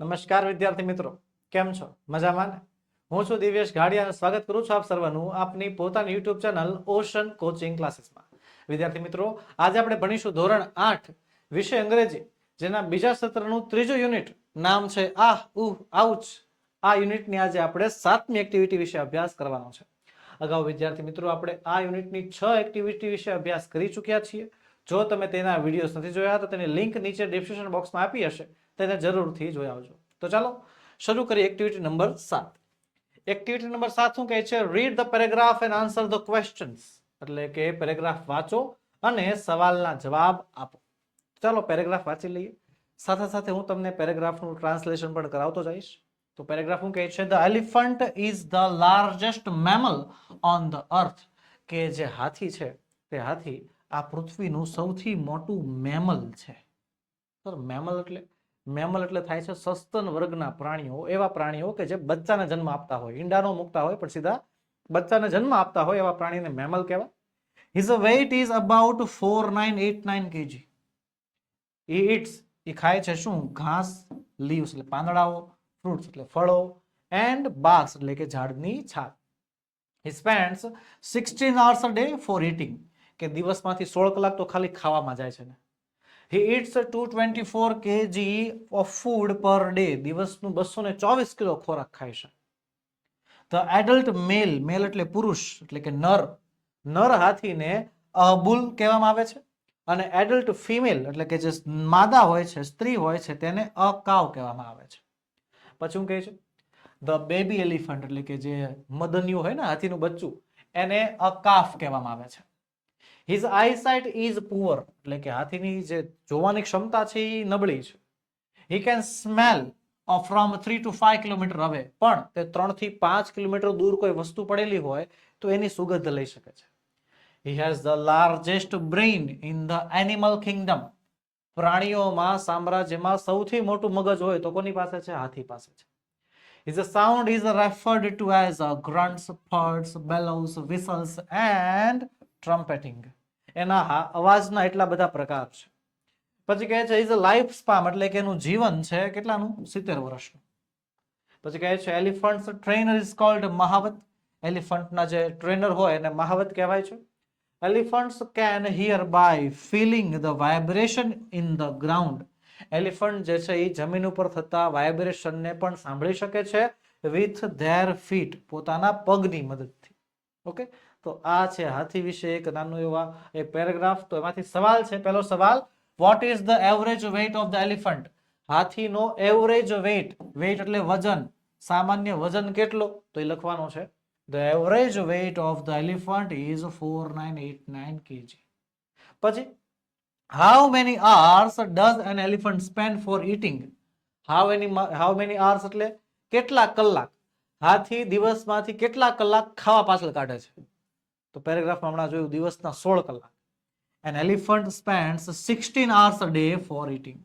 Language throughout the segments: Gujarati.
નમસ્કાર વિદ્યાર્થી મિત્રો, કેમ છો? મજામાં ને? હું છું દિવ્યેશ ઘાડિયા સ્વાગત કરું છું આપ સર્વનું આપની પોતાની યુટ્યુબ ચેનલ ઓશન કોચિંગ ક્લાસીસમાં. વિદ્યાર્થી મિત્રો, આજે આપણે ભણીશું ધોરણ આઠ, વિષય અંગ્રેજી, જેના બીજા સત્રનું ત્રીજું યુનિટ નામ છે આહ, ઉહ, આઉચ. આ યુનિટની આજે આપણે સાતમી એક્ટિવિટી વિશે અભ્યાસ કરવાનો છે. અગાઉ વિદ્યાર્થી મિત્રો, આપણે આ યુનિટની છ એક્ટિવિટી વિશે અભ્યાસ કરી ચૂક્યા છીએ. જો તમે તેના વિડીયોઝ નથી જોયા, તો તેની લિંક નીચે ડિસ્ક્રિપ્શન બોક્સમાં આપી હશે. તેને જરૂરથી જોઈ આવજો. તો ચાલો, શરૂ કરીએ એક્ટિવિટી નંબર સાત. એક્ટિવિટી નંબર સાત શું કહે છે? Read the paragraph and answer the questions એટલે કે પેરેગ્રાફ વાંચો અને સવાલના જવાબ આપો. ચાલો પેરેગ્રાફ વાંચી લઈએ. સાથે સાથે હું તમને પેરેગ્રાફનું ટ્રાન્સલેશન પણ કરાવતો જઈશ. તો પેરેગ્રાફ શું કહે છે? The elephant is the largest mammal on the earth કે જે હાથી છે, તે હાથી આ પૃથ્વીનું સૌથી મોટું મેમલ છે. સર મેમલ એટલે મેમલ એટલે થાય છે સસ્તન વર્ગના પ્રાણીઓ, એવા પ્રાણીઓ કે જે બચ્ચાને જન્મ આપતા હોય. ઈંડાનો મૂકતા હોય, પણ સીધા બચ્ચાને જન્મ આપતા હોય એવા પ્રાણીને મેમલ કહેવાય. His weight is about four nine eight nine KG A eats એ ખાય છે શું? ઘાસ, લીવ્સ એટલે પાંદડાઓ, ફ્રૂટ્સ એટલે ફળો, એન્ડ બાસ એટલે કે ઝાડની છાલ. He spends sixteen a day for eating કે દિવસમાંથી સોળ કલાક તો ખાલી ખાવામાં જાય છે ને. He eats two twenty four KG of food per day દિવસનું બસો ને ચોવીસ કિલો ખોરાક ખાય છે. ધ એડલ્ટ મેલ મેલ એટલે પુરુષ, એટલે કે નર નર હાથીને અબુલ કહેવામાં આવે છે. અને એડલ્ટ ફિમેલ એટલે કે જે માદા હોય છે, સ્ત્રી હોય છે, તેને અકાવ કહેવામાં આવે છે. પછી શું કહે છે? ધ બેબી એલિફન્ટ એટલે કે જે મદન્યુ હોય ને, હાથીનું બચ્ચું, એને અકાફ કહેવામાં આવે છે. હિઝ આઈસાઇટ ઇઝ પુઅર એટલે કે હાથીની જે જોવાની ક્ષમતા છે એ નબળી છે. He can smell from three to five kilometre હવે પણ તે ત્રણથી પાંચ કિલોમીટર દૂર કોઈ વસ્તુ પડેલી હોય તો એની સુગંધ લઈ શકે છે. He has the largest brain in the animal kingdom પ્રાણીઓમાં સામ્રાજ્યમાં સૌથી મોટું મગજ હોય તો કોની પાસે છે? હાથી પાસે છે. Is a sound is referred to as uh, grunts, purrs, bellows, whistles and trumpeting. એના હા, અવાજના એટલા બધા પ્રકાર છે. પછી કહે છે ઇઝ અ લાઈફ સ્પામ એટલે કે એનું જીવન છે કેટલાનું? સિત્તેર વર્ષનું. પછી કહે છે elephant trainer is called mahout એલિફન્ટના જે ટ્રેનર હોય એને મહાવત કહેવાય છે. Elephants can hear by feeling the vibration in the ground elephant જે છે એ જમીન ઉપર થતા વાઇબ્રેશનને પણ સાંભળી શકે છે વિથ ધેર ફીટ પોતાના પગની મદદથી. ઓકે તો આ છે હાથી વિશે એક નાનું એવા એક પેરેગ્રાફ. તો એમાંથી સવાલ છે, પહેલો સવાલ what is the average weight of the elephant હાથીનો average weight weight એટલે વજન, સામાન્ય વજન કેટલો? તો એ લખવાનો છે the average weight of the elephant is four nine eight nine KG પછી how many hours does an elephant spend for eating how any how many hours એટલે કેટલા કલાક? હાથી દિવસમાંથી કેટલા કલાક ખાવા પાછળ કાઢે છે? તો પેરેગ્રાફમાં હમણાં જોયું, દિવસના સોળ કલાક. An elephant spends sixteen hours day for eating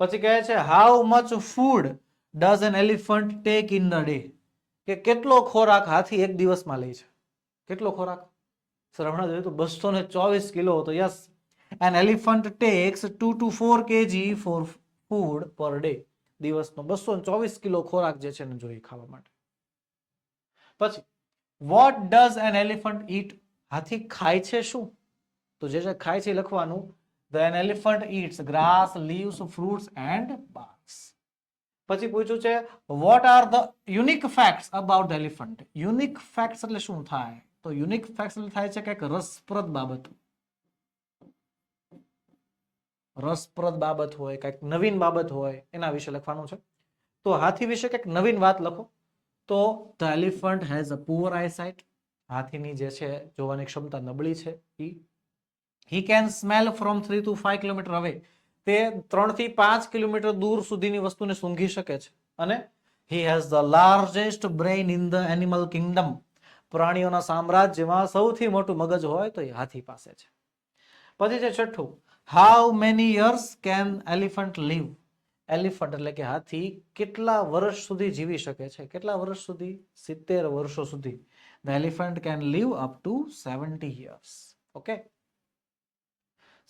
પછી કહે છે how much food does an elephant take in the day કે કેટલો ખોરાક હાથી એક દિવસમાં લે છે? કેટલો ખોરાક? સર, હમણાં જોયું તો બસો ને ચોવીસ કિલો તો yes an elephant takes two two four KG for food per day દિવસનો બસો ચોવીસ કિલો ખોરાક જે છે ને જોઈએ ખાવા માટે. પછી what does an elephant eat હાથી ખાય છે શું? તો જે જે ખાય છે એ લખવાનું the an elephant eats grass leaves fruits and barks પછી પૂછ્યું છે what are the unique facts about the elephant unique facts એટલે શું થાય? તો યુનિક ફેક્ટ્સ એટલે થાય છે કંઈક રસપ્રદ બાબત. રસપ્રદ બાબત હોય, કંઈક નવીન બાબત હોય, એના વિશે લખવાનું છે. તો હાથી વિશે કંઈક નવીન વાત લખો. તો the elephant has a poor eyesight. હાથીની જે છે, જોવાની ક્ષમતા નબળી છે. ઈ he can smell from three to five kilometre હવે તે ત્રણથી પાંચ કિલોમીટર દૂર સુધીની વસ્તુને સૂંઘી શકે છે. અને he has the largest brain in the animal kingdom પ્રાણીઓના સામ્રાજ્યમાં સૌથી મોટું મગજ હોય તો એ હાથી પાસે છે. પછી છે છઠ્ઠું. How many years can elephant live elephant એટલે કે હાથી કેટલા વર્ષ સુધી જીવી શકે છે? કેટલા વર્ષ સુધી? સિત્તેર વર્ષો સુધી. The elephant can live up to seventy years okay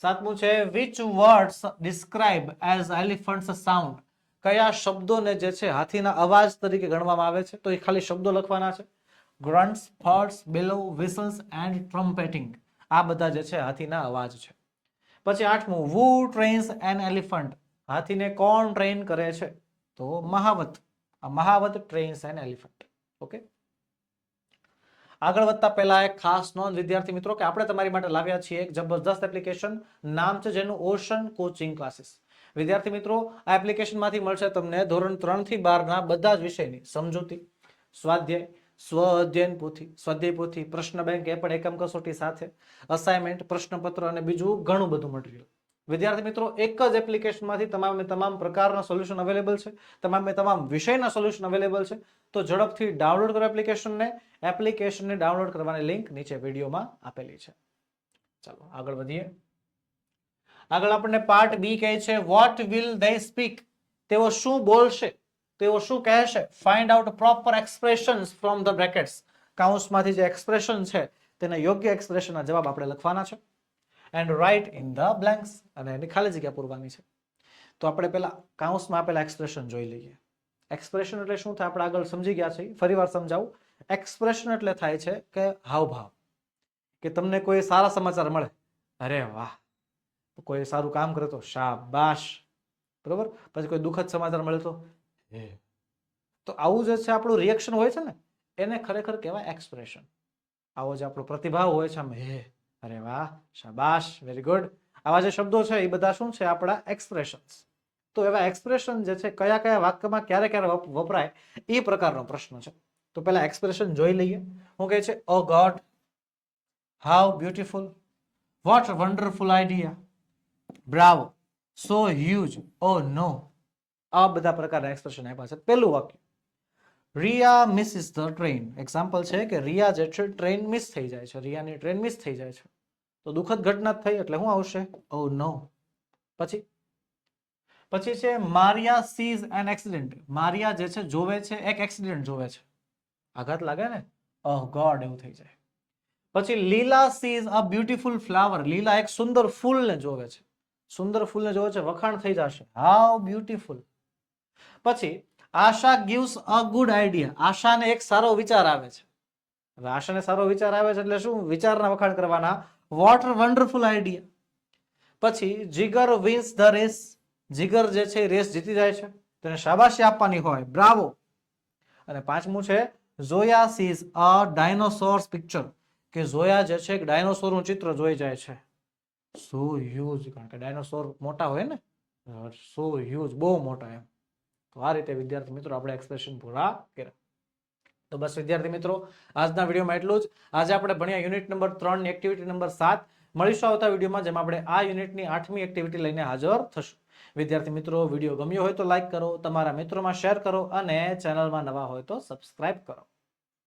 સાતમું છે which words describe as elephants sound કયા શબ્દોને જે છે હાથીના અવાજ તરીકે ગણવામાં આવે છે? તો એ ખાલી શબ્દો લખવાના છે. ગ્રન્ટ્સ ફર્ટ્સ બેલો વિસલ્સ એન્ડ ટ્રમ્પેટિંગ આ બધા જે છે હાથીના અવાજ છે. પછી આઠમું વુ ટ્રેન્સ એન એલિફન્ટ હાથીને કોણ ટ્રેન કરે છે? તો મહાવત. આ mahout trains an elephant okay આગળ વધતા પહેલા એક ખાસ નોંધ, વિદ્યાર્થી મિત્રો, કે આપણે તમારી માટે લાવ્યા છીએ એક જબરદસ્ત એપ્લિકેશન નામ છે જેનું ઓશન કોચિંગ ક્લાસીસ વિદ્યાર્થી મિત્રો, આ એપ્લિકેશનમાંથી મળશે તમને ધોરણ ત્રણથી બારના બધા જ વિષયની સમજૂતી, સ્વાધ્યાય, સ્વ અધ્યયન પોથી, સ્વાધ્યાય પોથી, પ્રશ્ન બેંક, એ પણ એકમ કસોટી સાથે અસાઇનમેન્ટ પ્રશ્નપત્ર અને બીજું ઘણું બધું મટીરિયલ વિદ્યાર્થી મિત્રો, એક જ એપ્લિકેશનમાંથી તમામે તમામ પ્રકારના સોલ્યુશન અવેલેબલ છે. તમામે તમામ વિષયના સોલ્યુશન અવેલેબલ છે. તો ઝડપથી ડાઉનલોડ કરો એપ્લિકેશનને એપ્લિકેશનને ડાઉનલોડ કરવાની લિંક નીચે વિડીયોમાં આપેલી છે. ચાલો, આગળ વધીએ. આગળ આપણને પાર્ટ બી કહે છે વોટ વિલ દે સ્પીક તેઓ શું બોલશે? તેઓ શું કહેશે? Find out proper expressions from the brackets કાઉન્સમાંથી જે એક્સપ્રેશન છે, તેના યોગ્ય એક્સપ્રેશનના જવાબ આપણે લખવાના છે. And write in the blanks અને એની ખાલી જગ્યા પૂરવાની છે. તો આપણે પહેલાં કાઉન્સમાં આપેલા એક્સપ્રેશન જોઈ લઈએ. એક્સપ્રેશન એટલે શું થાય? આપણે આગળ સમજી ગયા છીએ. ફરીવાર સમજાવું. એક્સપ્રેશન એટલે થાય છે કે હાવભાવ. કે તમને કોઈ સારા સમાચાર મળે. અરે વાહ. કોઈ સારું કામ કરે તો શાબાશ. બરોબર? પછી કોઈ દુઃખદ સમાચાર મળે તો હે. તો આવું જે છે આપણું રિએક્શન હોય છે ને, એને ખરેખર કહેવાય એક્સપ્રેશન આવો જે આપણો પ્રતિભાવ હોય છે આમ હે. અરે વાહ, શાબાશ વેરી ગુડ આવા જે શબ્દો છે, એ બધા શું છે આપણા એક્સપ્રેશન્સ તો એવા એક્સપ્રેશન જે છે, કયા કયા વાક્યમાં ક્યારે ક્યારે વપ- વપરાય, એ પ્રકારનો પ્રશ્ન છે. તો પહેલા એક્સપ્રેશન જોઈ લઈએ. હું કહે છે O god how beautiful what wonderful idea bravo so huge O no આ બધા પ્રકારના એક્સપ્રેશન આપ્યા છે. પહેલું વાક્ય. Riya miss is the train example છે કે રિયા જે છે ટ્રેન મિસ થઈ જાય છે. રિયાની ટ્રેન મિસ થઈ જાય છે. તો દુઃખદ ઘટના થઈ એટલે શું આવશે? ઓ નો પછી? પછી છે Maria sees an accident Maria જે છે જોવે છે, એક એક્સિડન્ટ જોવે છે. આઘાત લાગે ને? ઓહ ગોડ એવું થઈ જાય. પછી લીલા સીઝ અ બ્યુટીફુલ ફ્લાવર લીલા એક સુંદર ફૂલને જોવે છે. સુંદર ફૂલને જોવે છે, વખાણ થઈ જશે. હાઉ બ્યુટીફુલ પછી Asha gives a good idea આશાને એક સારો વિચાર આવે છે. હવે આશાને સારો વિચાર આવે છે એટલે શું? વિચારના વખાણ કરવાના. વોટ વન્ડરફુલ આઈડિયા પછી Jigar wins the race Jigar જે છે રેસ જીતી જાય છે. તેને શાબાશી આપવાની હોય. બ્રાવો. અને પાંચમું છે Zoya sees a dinosaurs picture કે ઝોયા જે છે એક ડાયનોસોરનું ચિત્ર જોઈ જાય છે. સો હ્યુજ કારણ કે ડાયનોસોર મોટા હોય ને? સો હ્યુજ બહુ મોટા એમ. તો આ રીતે વિદ્યાર્થી મિત્રો આપણે એક્સપ્રેશન પૂરા કર્યા. તો બસ વિદ્યાર્થી મિત્રો, આજના વિડીયોમાં એટલું જ. આજે આપણે ભણ્યા યુનિટ નંબર ત્રણ એક્ટિવિટી નંબર સાત. મળીશું આવતા વિડીયોમાં જેમાં આપણે આ યુનિટની આઠમી એક્ટિવિટી લઈને હાજર થશું. વિદ્યાર્થી મિત્રો, વીડિયો ગમ્યો હોય તો લાઇક કરો, તમારા મિત્રોમાં શેર કરો અને ચેનલમાં નવા હોય તો સબસ્ક્રાઇબ કરો.